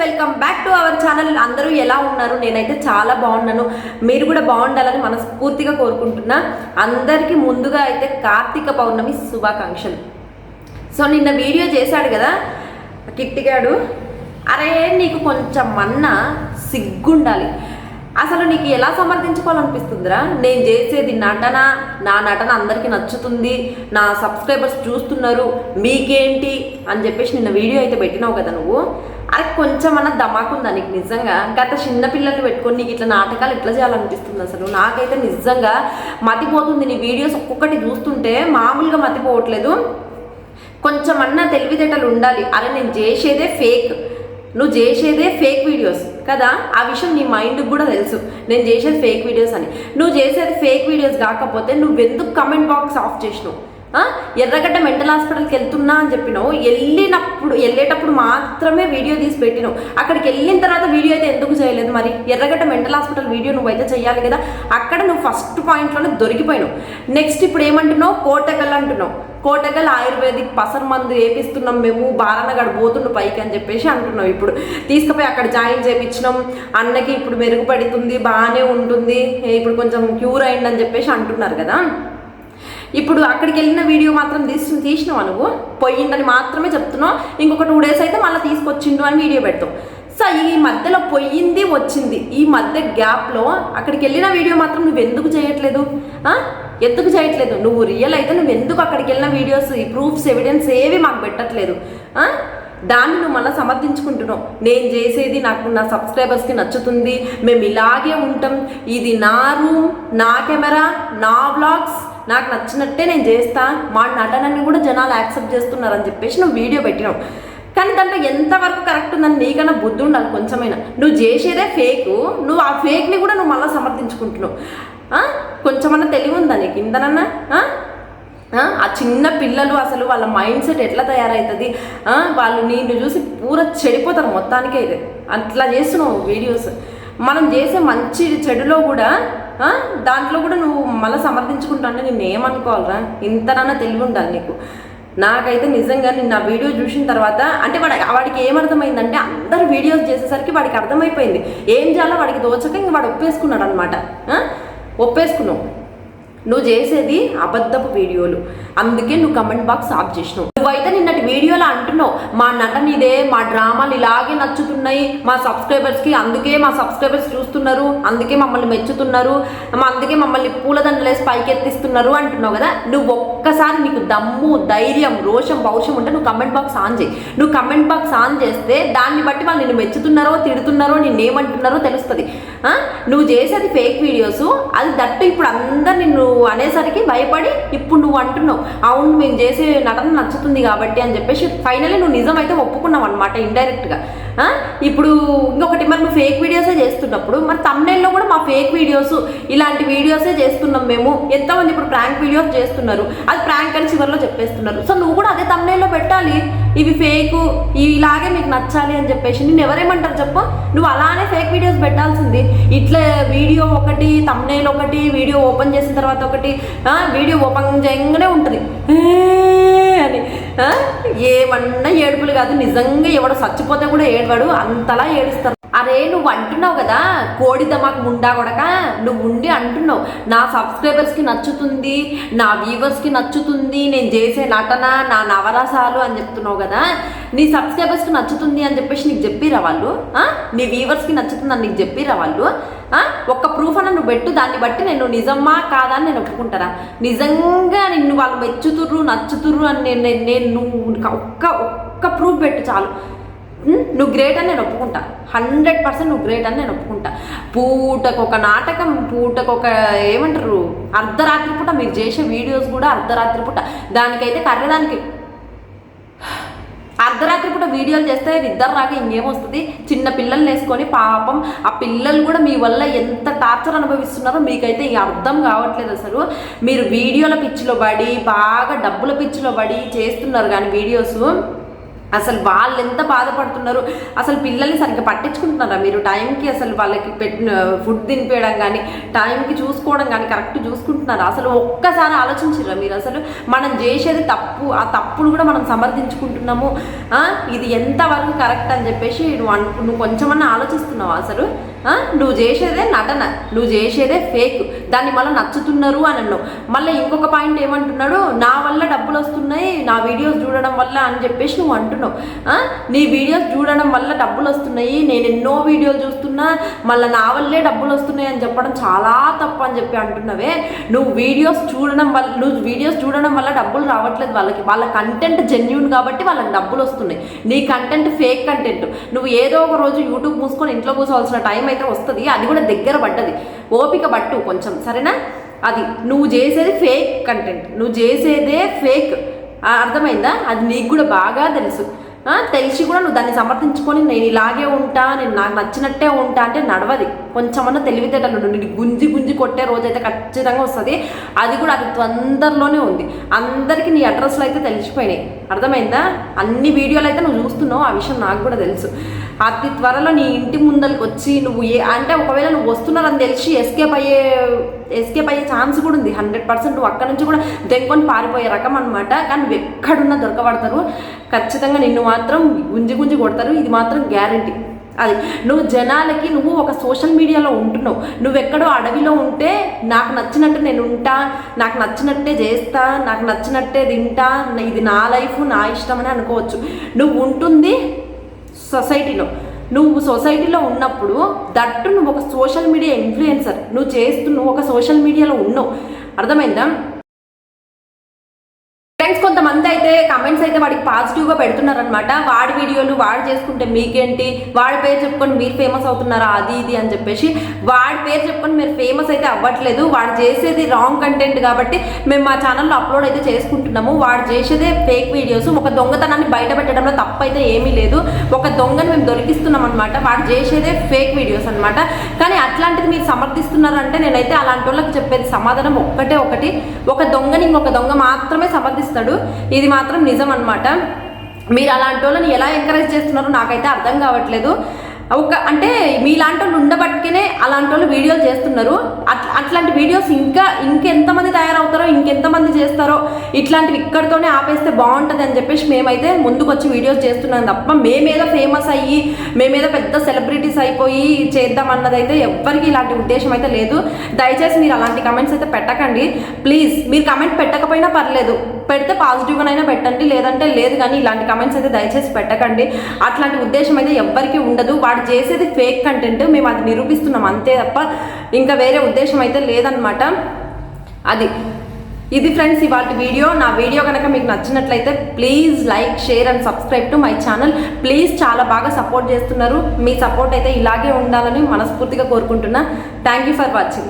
Welcome back to our channel. అందరూ ఎలా ఉన్నారు? నేనైతే చాలా బాగున్నాను. మీరు కూడా బాగుండాలని మనస్ఫూర్తిగా కోరుకుంటున్నా. అందరికీ ముందుగా అయితే కార్తీక పౌర్ణమి శుభాకాంక్షలు. సో నిన్న వీడియో చేశాడు కదా కిట్టిగాడు. అరే నీకు కొంచెం మన్న సిగ్గుండాలి. అసలు నీకు ఎలా సమర్థించుకోవాలనిపిస్తుందిరా? నేను చేసేది నటన? నా నటన అందరికీ నచ్చుతుంది. నా సబ్స్క్రైబర్స్ చూస్తున్నారు. మీకేంటి? అని చెప్పేసి నిన్న వీడియో అయితే పెట్టినావు కదా నువ్వు. అరే కొంచెం అన్న దమాకుందా నీకు నిజంగా? గత చిన్న పిల్లల్ని పెట్టుకొని నీకు ఇట్లా నాటకాలు ఎట్లా చేయాలనిపిస్తుంది అసలు? నాకైతే నిజంగా మతిపోతుంది నీ వీడియోస్ ఒక్కొక్కటి చూస్తుంటే మామూలుగా మతిపోవట్లేదు. కొంచెం అన్న తెలివితేటలు ఉండాలి. అరే నేను చేసేదే ఫేక్ నువ్వు చేసేదే ఫేక్ వీడియోస్ కదా? ఆ విషయం నీ మైండ్కి కూడా తెలుసు. నేను చేసేది ఫేక్ వీడియోస్ అని. నువ్వు చేసేది ఫేక్ వీడియోస్ కాకపోతే నువ్వెందుకు కమెంట్ బాక్స్ ఆఫ్ చేసినావు? ఎర్రగడ్డ మెంటల్ హాస్పిటల్కి వెళ్తున్నా అని చెప్పినావు. వెళ్ళినప్పుడు వెళ్ళేటప్పుడు మాత్రమే వీడియో తీసి పెట్టినావు. అక్కడికి వెళ్ళిన తర్వాత వీడియో అయితే ఎందుకు చేయలేదు మరి? ఎర్రగడ్డ మెంటల్ హాస్పిటల్ వీడియో నువ్వైతే చేయాలి కదా? అక్కడ నువ్వు ఫస్ట్ పాయింట్లోనే దొరికిపోయినావు. నెక్స్ట్ ఇప్పుడు ఏమంటున్నావు? కోటకల్ అంటున్నావు. కోటకల్ ఆయుర్వేదిక్ పసర్ మందు వేపిస్తున్నాం మేము. బారానగడ పోతుండు పైకి అని చెప్పేసి అంటున్నాం ఇప్పుడు. తీసుకుపోయి అక్కడ జాయిన్ చేయించినాం అన్నకి ఇప్పుడు మెరుగుపడుతుంది బాగానే ఉంటుంది. ఇప్పుడు కొంచెం క్యూర్ అయిందని చెప్పేసి అంటున్నారు కదా? ఇప్పుడు అక్కడికి వెళ్ళిన వీడియో మాత్రం తీసి తీసినావు నువ్వు? పోయిందని మాత్రమే చెప్తున్నావు. ఇంకొక టూ డేస్ అయితే మళ్ళీ తీసుకొచ్చిండు అని వీడియో పెడతావు. సో ఈ మధ్యలో పోయింది వచ్చింది. ఈ మధ్య గ్యాప్లో అక్కడికి వెళ్ళిన వీడియో మాత్రం నువ్వు ఎందుకు చేయట్లేదు? ఎందుకు చేయట్లేదు? నువ్వు రియల్ అయితే నువ్వు ఎందుకు అక్కడికి వెళ్ళిన వీడియోస్ ఈ ప్రూఫ్స్ ఎవిడెన్స్ ఏవి మాకు పెట్టట్లేదు? దాన్ని నువ్వు మళ్ళీ సమర్థించుకుంటున్నావు. నేను చేసేది నాకు నా సబ్స్క్రైబర్స్కి నచ్చుతుంది. మేము ఇలాగే ఉంటాం. ఇది నా రూమ్ నా కెమెరా నా వ్లాగ్స్ నాకు నచ్చినట్టే నేను చేస్తా మా నటనని కూడా జనాలు యాక్సెప్ట్ చేస్తున్నారని చెప్పేసి నువ్వు వీడియో పెట్టినావు. కానీ దాంట్లో ఎంతవరకు కరెక్ట్ ఉందని నీకన్నా బుద్ధి ఉండాలి కొంచెమైనా. నువ్వు చేసేదే ఫేక్ నువ్వు ఆ ఫేక్ని కూడా నువ్వు మళ్ళీ సమర్థించుకుంటున్నావు. కొంచెమన్నా తెలివి ఉందా నీకు? ఇంతనన్నా ఆ? చిన్న పిల్లలు అసలు వాళ్ళ మైండ్ సెట్ ఎట్లా తయారవుతుంది? వాళ్ళు నిన్ను చూసి పూర చెడిపోతారు మొత్తానికే ఇది. అట్లా చేస్తున్నావు వీడియోస్. మనం చేసే మంచి చెడులో కూడా దాంట్లో కూడా నువ్వు మళ్ళీ సమర్థించుకుంటానంటే నేను ఏమనుకోవాలరా? ఇంతనన్నా తెలివి ఉండాలి నీకు. నాకైతే నిజంగా నేను నా వీడియో చూసిన తర్వాత అంటే వాడి వాడికి ఏమర్థమైందంటే అందరు వీడియోస్ చేసేసరికి వాడికి అర్థమైపోయింది. ఏం చేయాలో వాడికి దోచక ఇంక వాడు ఒప్పేసుకున్నాడు అనమాట ఒప్పేసుకున్నావు నువ్వు చేసేది అబద్ధపు వీడియోలు. అందుకే నువ్వు కమెంట్ బాక్స్ ఆఫ్ చేసినావు. నువ్వైతే నిన్నటి వీడియోలో అంటున్నావు మా నటన ఇదే మా డ్రామాలు ఇలాగే నచ్చుతున్నాయి మా సబ్స్క్రైబర్స్కి అందుకే మా సబ్స్క్రైబర్స్ చూస్తున్నారు అందుకే మమ్మల్ని మెచ్చుతున్నారు అందుకే మమ్మల్ని పూలదండలేసి పైకెత్తిస్తున్నారు అంటున్నావు కదా నువ్వు ఒక్కసారి నీకు దమ్ము ధైర్యం రోషం పౌషం ఉంటే నువ్వు కమెంట్ బాక్స్ ఆన్ చేయి. నువ్వు కమెంట్ బాక్స్ ఆన్ చేస్తే దాన్ని బట్టి వాళ్ళు నిన్ను మెచ్చుతున్నారో తిడుతున్నారో నిన్ను ఏమంటున్నారో తెలుస్తుంది. నువ్వు చేసేది ఫేక్ వీడియోస్ అది దట్టు ఇప్పుడు అందరు నిన్ను అనేసరికి భయపడి ఇప్పుడు నువ్వు అంటున్నావు. అవును మేము చేసే నటన నచ్చుతుంది కాబట్టి అని చెప్పేసి ఫైనల్లీ నువ్వు నిజమైతే ఒప్పుకున్నావు అనమాట ఇండైరెక్ట్గా ఇప్పుడు ఇంకొకటి మరి నువ్వు ఫేక్ వీడియోసే చేస్తున్నప్పుడు మరి తమ్నేల్లో కూడా మా ఫేక్ వీడియోస్ ఇలాంటి వీడియోసే చేస్తున్నాం మేము. ఎంతమంది ఇప్పుడు ప్రాంక్ వీడియోస్ చేస్తున్నారు? అది ప్రాంక్ అని చివరిలో చెప్పేస్తున్నారు. సో నువ్వు కూడా అదే తమ్నేల్లో పెట్టాలి. ఇవి ఫేక్ ఇలాగే మీకు నచ్చాలి అని చెప్పేసి. నేను ఎవరేమంటారు చెప్పు? నువ్వు అలానే ఫేక్ వీడియోస్ పెట్టాల్సింది. ఇట్లా వీడియో ఒకటి తమ్నేల్ ఒకటి వీడియో ఓపెన్ చేసిన తర్వాత ఒకటి వీడియో ఓపెన్ చేయగానే ఉంటుంది. అని. ఆ, ఏమన్నా ఏడుపులు కాదు. నిజంగా ఎవడో చచ్చిపోతే కూడా ఏడవాడు. అంతలా ఏడుస్తారు అరే నువ్వు అంటున్నావు కదా కోడి దమాకు ముండా కొడక నువ్వు ఉండి అంటున్నావు. నా సబ్స్క్రైబర్స్కి నచ్చుతుంది నా వ్యూవర్స్కి నచ్చుతుంది నేను చేసే నటన నా నవరసాలు అని చెప్తున్నావు కదా నీ సబ్స్క్రైబర్స్కి నచ్చుతుంది అని చెప్పేసి నీకు చెప్పిరా వాళ్ళు? నీ వ్యూవర్స్కి నచ్చుతుంది అని నీకు చెప్పిరా వాళ్ళు? ఒక్క ప్రూఫ్ అన్న నువ్వు పెట్టు దాన్ని బట్టి నేను నిజమా కాదా అని నేను ఒప్పుకుంటారా? నిజంగా నిన్ను వాళ్ళు మెచ్చుతుర్రు నచ్చుతుర్రు అని నేను నేను- నువ్వు ఒక్క ఒక్క ప్రూఫ్ పెట్టు చాలు. నువ్వు గ్రేట్ అని నేను ఒప్పుకుంటా. హండ్రెడ్ పర్సెంట్ నువ్వు గ్రేట్ అని నేను ఒప్పుకుంటా. పూటకు ఒక నాటకం పూటకు ఒక ఏమంటారు అర్ధరాత్రి పూట మీరు చేసే వీడియోస్ కూడా అర్ధరాత్రి పూట. దానికైతే కర్రదానికి అర్ధరాత్రి పూట వీడియోలు చేస్తే నిద్ర రాక ఇంకేమొస్తుంది? చిన్న పిల్లల్ని వేసుకొని పాపం ఆ పిల్లలు కూడా మీ వల్ల ఎంత టార్చర్ అనుభవిస్తున్నారో మీకైతే ఇక అర్థం కావట్లేదు అసలు. మీరు వీడియోల పిచ్చిలో పడి బాగా డబ్బుల పిచ్చిలో పడి చేస్తున్నారు కానీ వీడియోస్ అసలు వాళ్ళు ఎంత బాధపడుతున్నారు? అసలు పిల్లల్ని సరిగ్గా పట్టించుకుంటున్నారా మీరు? టైంకి అసలు వాళ్ళకి పెట్టిన ఫుడ్ తినిపించడం కానీ టైంకి చూసుకోవడం కానీ కరెక్ట్ చూసుకుంటున్నారా? అసలు ఒక్కసారి ఆలోచించరా మీరు? అసలు మనం చేసేది తప్పు ఆ తప్పును కూడా మనం సమర్థించుకుంటున్నాము. ఇది ఎంతవరకు కరెక్ట్ అని చెప్పేసి నువ్వు అను నువ్వు కొంచెమన్నా ఆలోచిస్తున్నావు అసలు? నువ్వు చేసేదే నటన నువ్వు చేసేదే ఫేక్ దాన్ని మళ్ళీ నచ్చుతున్నారు అని అన్నావు. మళ్ళీ ఇంకొక పాయింట్ ఏమంటున్నాడు? నా వల్ల డబ్బులు వస్తున్నాయి నా వీడియోస్ చూడడం వల్ల అని చెప్పేసి నువ్వు అంటున్నావు. నీ వీడియోస్ చూడడం వల్ల డబ్బులు వస్తున్నాయి నేను ఎన్నో వీడియోలు చూస్తున్నా మళ్ళీ నా వల్లే డబ్బులు వస్తున్నాయి అని చెప్పడం చాలా తప్పు అని చెప్పి అంటున్నావే. నువ్వు వీడియోస్ చూడడం వల్ల నువ్వు వీడియోస్ చూడడం వల్ల డబ్బులు రావట్లేదు వాళ్ళకి. వాళ్ళ కంటెంట్ జెన్యున్ కాబట్టి వాళ్ళకి డబ్బులు వస్తున్నాయి. నీ కంటెంట్ ఫేక్ కంటెంట్ నువ్వు ఏదో ఒక రోజు యూట్యూబ్ మూసుకొని ఇంట్లో కూర్చోవాల్సిన టైం అయితే వస్తుంది అది కూడా దగ్గర పడ్డది. ఓపిక పట్టు కొంచెం సరేనా? అది నువ్వు చేసేది ఫేక్ కంటెంట్ నువ్వు చేసేదే ఫేక్ అర్థమైందా? అది నీకు కూడా బాగా తెలుసు. తెలిసి కూడా నువ్వు దాన్ని సమర్థించుకొని నేను ఇలాగే ఉంటా నేను నాకు నచ్చినట్టే ఉంటా అంటే నడవది. కొంచెమన్నా తెలివితేటలు ఉండు. నీకు గుంజి గుంజి కొట్టే రోజు అయితే ఖచ్చితంగా వస్తుంది. అది కూడా అది తొందరలోనే ఉంది. అందరికీ నీ అడ్రస్లు అయితే తెలిసిపోయినాయి. అర్థమైందా? అన్ని వీడియోలు అయితే నువ్వు చూస్తున్నావు ఆ విషయం నాకు కూడా తెలుసు. అతి త్వరలో నీ ఇంటి ముందరికి వచ్చి నువ్వు ఏ అంటే ఒకవేళ నువ్వు వస్తున్నారని తెలిసి ఎస్కేప్ అయ్యే ఎస్కేప్ అయ్యే ఛాన్స్ కూడా ఉంది. హండ్రెడ్ పర్సెంట్ నువ్వు అక్కడ నుంచి కూడా దెంకొని పారిపోయే రకం అనమాట కానీ నువ్వు ఎక్కడున్నా దొరకబడతారు. ఖచ్చితంగా నిన్ను మాత్రం గుంజి గుంజి కొడతారు. ఇది మాత్రం గ్యారంటీ అది నువ్వు జనాలకి నువ్వు ఒక సోషల్ మీడియాలో ఉంటున్నావు. నువ్వు ఎక్కడో అడవిలో ఉంటే నాకు నచ్చినట్టు నేను ఉంటా నాకు నచ్చినట్టే చేస్తా నాకు నచ్చినట్టే తింటా ఇది నా లైఫ్ నా ఇష్టం అని అనుకోవచ్చు. నువ్వు ఉంటుంది సొసైటీలో. నువ్వు సొసైటీలో ఉన్నప్పుడు దట్టు నువ్వు ఒక సోషల్ మీడియా ఇన్ఫ్లుయెన్సర్. నువ్వు చేస్తూ నువ్వు ఒక సోషల్ మీడియాలో ఉన్నావు. అర్థమైందా? ఫ్రెండ్స్ కొంతమంది అయితే కమెంట్స్ అయితే వాడికి పాజిటివ్గా పెడుతున్నారనమాట వాడి వీడియోలు వాడు చేసుకుంటే మీకేంటి? వాడి పేరు చెప్పుకొని మీరు ఫేమస్ అవుతున్నారా? అది ఇది అని చెప్పేసి వాడి పేరు చెప్పుకొని మీరు ఫేమస్ అయితే అవ్వట్లేదు. వాడు చేసేది రాంగ్ కంటెంట్ కాబట్టి మేము మా ఛానల్లో అప్లోడ్ అయితే చేసుకుంటున్నాము. వాడు చేసేదే ఫేక్ వీడియోస్ ఒక దొంగతనాన్ని బయట పెట్టడంలో తప్పు అయితే ఏమీ లేదు. ఒక దొంగని మేము దొరికిస్తున్నాం అనమాట వాడు చేసేదే ఫేక్ వీడియోస్ అనమాట కానీ అట్లాంటిది మీరు సమర్థిస్తున్నారంటే నేనైతే అలాంటి వాళ్ళకి చెప్పేది సమాధానం ఒక్కటే ఒకటి. ఒక దొంగని ఇంకొక దొంగ మాత్రమే సమర్థిస్తాడు ఇది మాత్రం నిజం అనమాట మీరు అలాంటి వాళ్ళని ఎలా ఎంకరేజ్ చేస్తున్నారో నాకైతే అర్థం కావట్లేదు. ఒక అంటే మీలాంటి వాళ్ళు ఉండబట్టుకనే అలాంటి వాళ్ళు వీడియోలు చేస్తున్నారు. అట్లా అట్లాంటి వీడియోస్ ఇంకా ఇంకెంతమంది తయారవుతారో ఇంకెంతమంది చేస్తారో ఇట్లాంటివి ఇక్కడితోనే ఆపేస్తే బాగుంటుంది అని చెప్పేసి మేమైతే ముందుకు వచ్చి వీడియోస్ చేస్తున్నాం తప్ప మేమేదో ఫేమస్ అయ్యి మేమేదో పెద్ద సెలబ్రిటీస్ అయిపోయి చేద్దాం అన్నదైతే ఎవ్వరికి ఇలాంటి ఉద్దేశం అయితే లేదు. దయచేసి మీరు అలాంటి కమెంట్స్ అయితే పెట్టకండి. ప్లీజ్ మీరు కమెంట్ పెట్టకపోయినా పర్లేదు. పెడితే పాజిటివ్గానైనా పెట్టండి లేదంటే లేదు కానీ ఇలాంటి కమెంట్స్ అయితే దయచేసి పెట్టకండి. అట్లాంటి ఉద్దేశం అయితే ఎవ్వరికీ ఉండదు. వాడు చేసేది ఫేక్ కంటెంట్ మేము అది నిరూపిస్తున్నాం అంతే తప్ప ఇంకా వేరే ఉద్దేశం అయితే లేదనమాట అది. ఇది ఫ్రెండ్స్ ఇవాళ వీడియో. నా వీడియో కనుక మీకు నచ్చినట్లయితే please like share and subscribe to my channel. Please చాలా బాగా సపోర్ట్ చేస్తున్నారు. మీ సపోర్ట్ అయితే ఇలాగే ఉండాలని మనస్ఫూర్తిగా కోరుకుంటున్నా. Thank you for watching